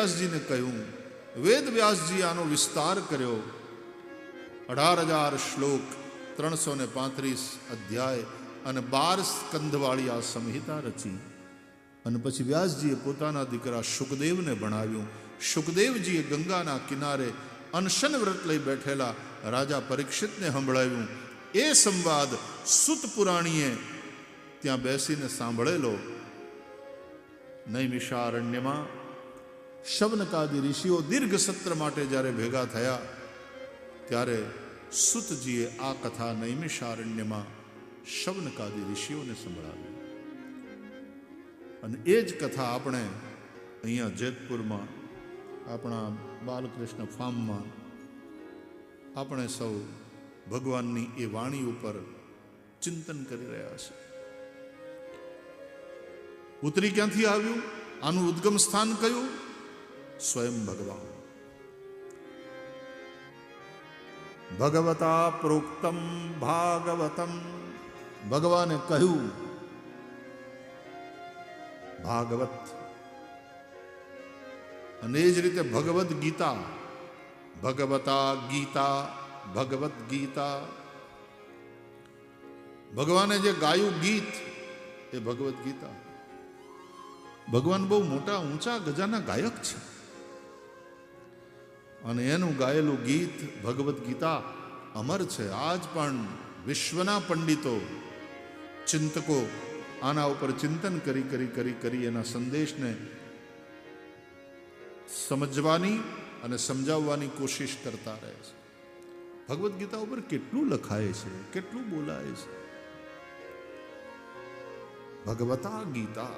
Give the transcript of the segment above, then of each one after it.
વ્યાસજીને કહ્યું, વેદ વ્યાસજી આનો વિસ્તાર કર્યો. અઢાર હજાર શ્લોક ત્રણસો ને પાંત્રીસ અધ્યાય અને બાર સ્કંધવાળી આ સંહિતા રચી. અને પછી વ્યાસજીએ પોતાના દીકરા સુખદેવને ભણાવ્યું. સુખદેવજીએ ગંગાના કિનારે અનશન વ્રત લઈ બેઠેલા રાજા પરીક્ષિતને સંભળાવ્યું. એ સંવાદ સુત પુરાણીએ ત્યાં બેસીને સાંભળેલો. નૈમિષારણ્યમાં શવનકાદી ઋષિઓ દીર્ઘ સત્ર માટે જ્યારે ભેગા થયા, ત્યારે સુતજીએ આ કથા નૈમિષારણ્યમાં શવનકાદી ઋષિઓને સંભળાવી. અને એ જ કથા આપણે અહીંયા જેતપુરમાં, આપણા બાલકૃષ્ણ ફાર્મમાં, આપણે સૌ ભગવાનની એ વાણી ઉપર ચિંતન કરી રહ્યા છે. ઉતરી ક્યાંથી આવ્યું? આનું ઉદ્ગમ સ્થાન કયું? સ્વયં ભગવાન ભગવતા પ્રોક્તમ ભાગવતમ ભગવાને કહ્યું ભાગવત અને એ જ રીતે ભગવદ્ ગીતા ભગવતા ગીતા ભગવદ્ ગીતા ભગવાને જે ગાયું ગીત એ ભગવદ્ ગીતા। ભગવાન બહુ મોટા, ઊંચા ગજાના ગાયક છે। અને એનું ગાયેલું ગીત ભગવદ્ ગીતા અમર છે. આજ પણ વિશ્વના પંડિતો ચિંતકો આના ઉપર ચિંતન કરી કરી કરી કરી એના સંદેશને સમજવાની અને સમજાવવાની કોશિશ કરતા રહે છે. ભગવદ્ ગીતા ઉપર કેટલું લખાય છે, કેટલું બોલાય છે. ભગવતા ગીતા,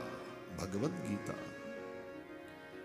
ભગવદ્ ગીતા.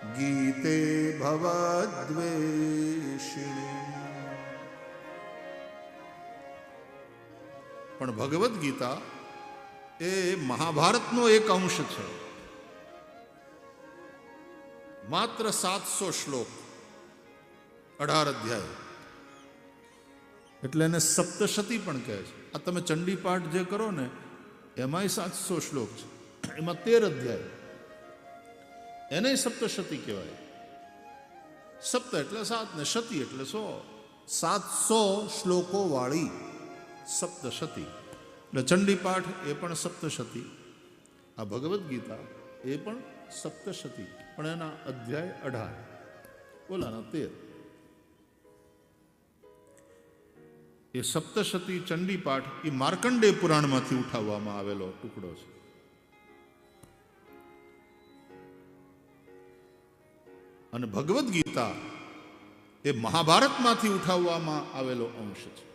ગીતે ભવદ્વેષિણી પણ ભગવદ્ ગીતા એ મહાભારતનો એક અંશ છે માત્ર સાતસો શ્લોક અઢાર અધ્યાય એટલે એને સપ્તશતી પણ કહે છે આ તમે ચંડી પાઠ જે કરો ને એમાંય સાતસો શ્લોક છે એમાં તેર અધ્યાય એને સપ્તશતી કહેવાય. સપ્ત એટલે સાત ને શતી એટલે સો. સાતસો શ્લોકો વાળી સપ્તશતી એટલે ચંડી પાઠ એ પણ સપ્તશતી આ ભગવદ્ ગીતા એ પણ સપ્તશતી પણ એના અધ્યાય અઢાર. ઓલાના તેર. એ સપ્તશતી ચંડી પાઠ એ માર્કંડે પુરાણમાંથી ઉઠાવવામાં આવેલો ટુકડો છે. અને ભગવદ્ ગીતા એ મહાભારતમાંથી ઉઠાવવામાં આવેલો અંશ છે.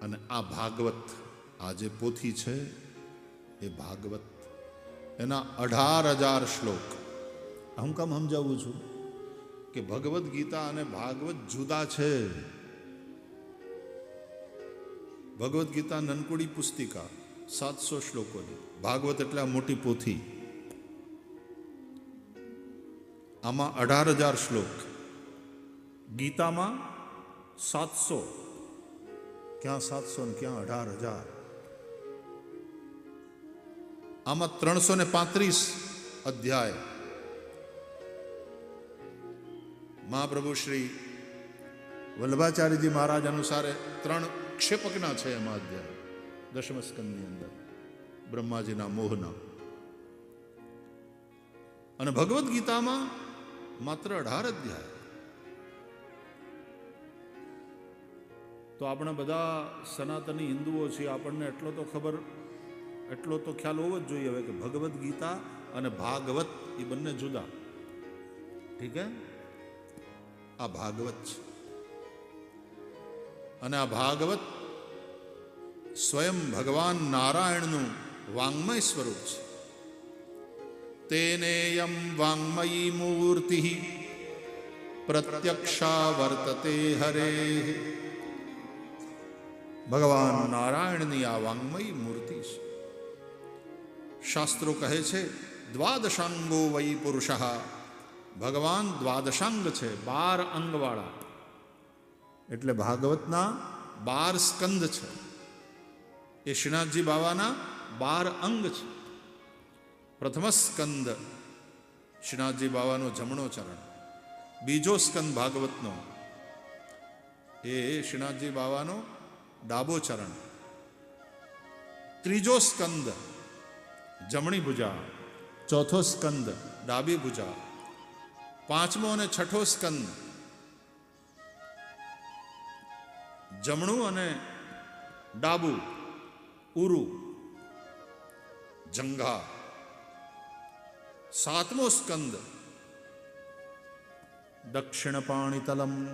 અને આ ભાગવત આ જે પોથી છે, એ ભાગવત એના અઢાર હજાર શ્લોક. હું કામ સમજાવું છું કે ભગવદ્ ગીતા અને ભાગવત જુદા છે. ભગવદ્ ગીતા નનકુડી પુસ્તિકા સાતસો શ્લોકોની. ભાગવત એટલે આ મોટી પોથી. આમાં અઢાર હજાર શ્લોક. ગીતામાં સાતસો. ક્યાં સાતસો ને ક્યાં અઢાર હજાર. આમાં ત્રણસો ને પાંત્રીસ અધ્યાય. મહાપ્રભુ શ્રી વલ્લભાચાર્યજી મહારાજ અનુસારે ત્રણ ક્ષેપકના છે એમાં અધ્યાય. દશમ સ્કંદની અંદર. બ્રહ્માજીના મોહના. અને ભગવદ્ ગીતામાં માત્ર અઢાર અધ્યાય. તો આપણે બધા સનાતની હિન્દુઓ છીએ, આપણને એટલો તો ખબર, એટલો તો ખ્યાલ હોવો જ જોઈએ હવે કે ભગવદ્ ગીતા અને ભાગવત એ બંને જુદા. ઠીક હે? આ ભાગવત છે. અને આ ભાગવત સ્વયં ભગવાન નારાયણનું વાંગ્મય સ્વરૂપ છે. તેનેયમ વાંગ્મયી મૂર્તિ પ્રત્યક્ષા વર્તતે હરે ભગવાન નારાયણની આ વાङ्મયી મૂર્તિ છે। શાસ્ત્રો કહે છે દ્વાદશાંગો વૈ પુરુષ ભગવાન દ્વાદશાંગ છે બાર અંગવાળા એટલે ભાગવતના બાર સ્કંદ છે। એ શ્રીનાથજી બાવાના બાર અંગ છે। પ્રથમ સ્કંદ શ્રીનાથજી બાવાનો જમણો ચરણ. બીજો સ્કંદ ભાગવતનો. એ શ્રીનાથજી બાવાનો ડાબો ચરણ. ત્રીજો સ્કંદ જમણી ભુજા. ચોથો સ્કંદ ડાબી ભુજા. પાંચમો અને છઠ્ઠો સ્કંદ જમણું અને ડાબુ ઉરુ જંઘા સાતમો સ્કંદ. દક્ષિણ પાણીતલમ.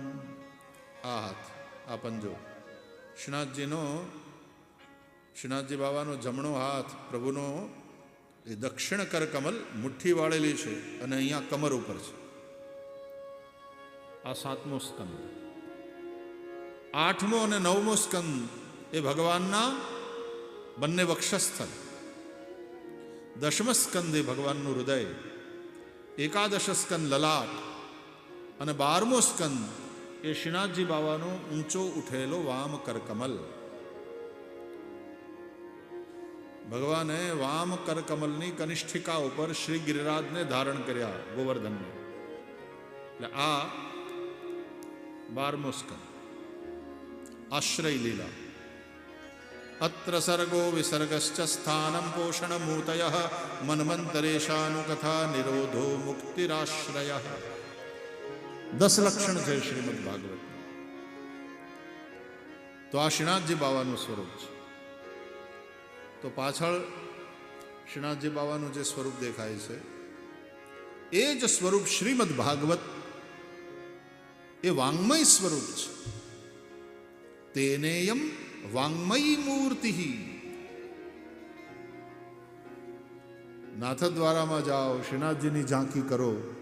આ હાથ. આ પંજો. શ્રીનાથજીનો, શ્રીનાથજી બાબાનો જમણો હાથ પ્રભુનો એ દક્ષિણ કરકમલ મુઠ્ઠી વાળેલી છે અને અહીંયા કમર ઉપર છે. આ સાતમો સ્કંદ. આઠમો અને નવમો સ્કંદ એ ભગવાનના બંને વક્ષસ્થલ. દશમ સ્કંદ એ ભગવાનનું હૃદય એકાદશ સ્કંદ લલાટ અને બારમો સ્કંદ એ શ્રીનાથજી બાવાનો ઊંચો ઉઠેલો વામ કરકમલ ભગવાને વામ કરકમલની કનિષ્ઠિકા ઉપર શ્રી ગિરિરાજને ધારણ કર્યા ગોવર્ધનને. એટલે આ બારમો સ્કંદ આશ્રય લીલા અત્ર સર્ગો વિસર્ગશ્ચ સ્થાનમ પોષણમૂતય મન્વંતરેશાનુકથા નિરોધો મુક્તિરાશ્રય દસ લક્ષણ છે શ્રીમદ ભાગવત તો આ શ્રીનાથજી બાવાનું સ્વરૂપ છે તો પાછળ શ્રીનાથજી બાવાનું જે સ્વરૂપ દેખાય છે એ જ સ્વરૂપ શ્રીમદ ભાગવત એ વાङ्મય સ્વરૂપ છે તેનેયમ વાङ्મયી મૂર્તિ નાથદ્વારામાં જાઓ, શ્રીનાથજીની ઝાંકી કરો.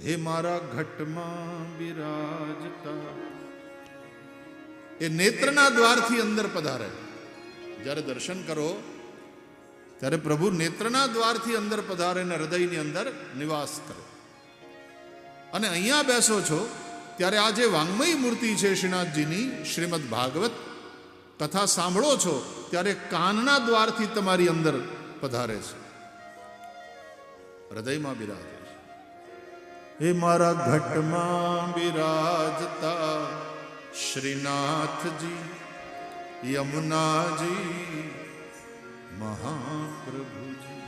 હે મારા ઘટમાં બિરાજતા. એ નેત્રના દ્વારથી અંદર પધારે. જ્યારે દર્શન કરો, ત્યારે પ્રભુ નેત્રના દ્વારથી અંદર પધારે ને હૃદયની અંદર નિવાસ કરે. અને અહીંયા બેસો છો ત્યારે આ જે વાङ्મયી મૂર્તિ છે શ્રીનાથજીની, શ્રીમદ ભાગવત કથા સાંભળો છો, ત્યારે કાનના દ્વારથી તમારી અંદર પધારે છે. હૃદયમાં બિરાજે છે. હે મારા ઘટમાં બિરાજતા શ્રીનાથજી, યમુનાજી, મહાપ્રભુજી.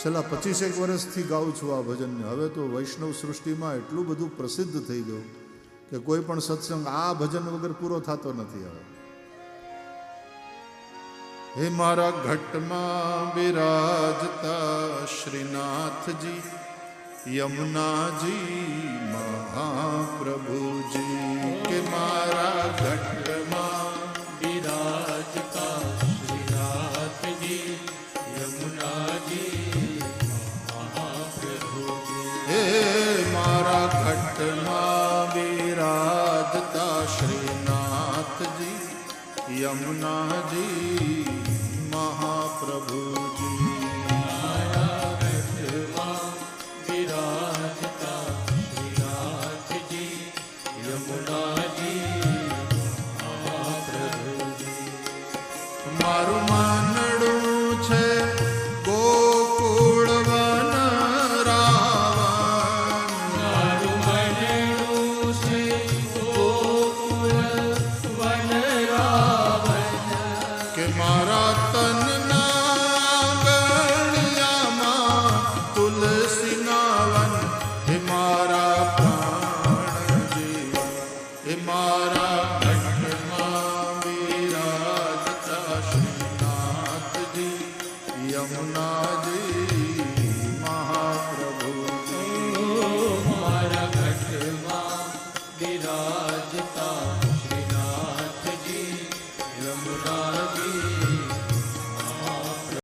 છેલ્લા પચીસેક વર્ષથી ગાઉં છું આ ભજનને. હવે તો વૈષ્ણવ સૃષ્ટિમાં એટલું બધું પ્રસિદ્ધ થઈ ગયું કે કોઈ પણ સત્સંગ આ ભજન વગર પૂરો થતો નથી હવે. હે મારા ઘટમાં બિરાજતા શ્રીનાથજી, યમુનાજી, મહાપ્રભુજી, કે મારા ઘટમાં ઘટમાં બિરાજતા શ્રીનાથજી યમુનાજી મહાપ્રભુજી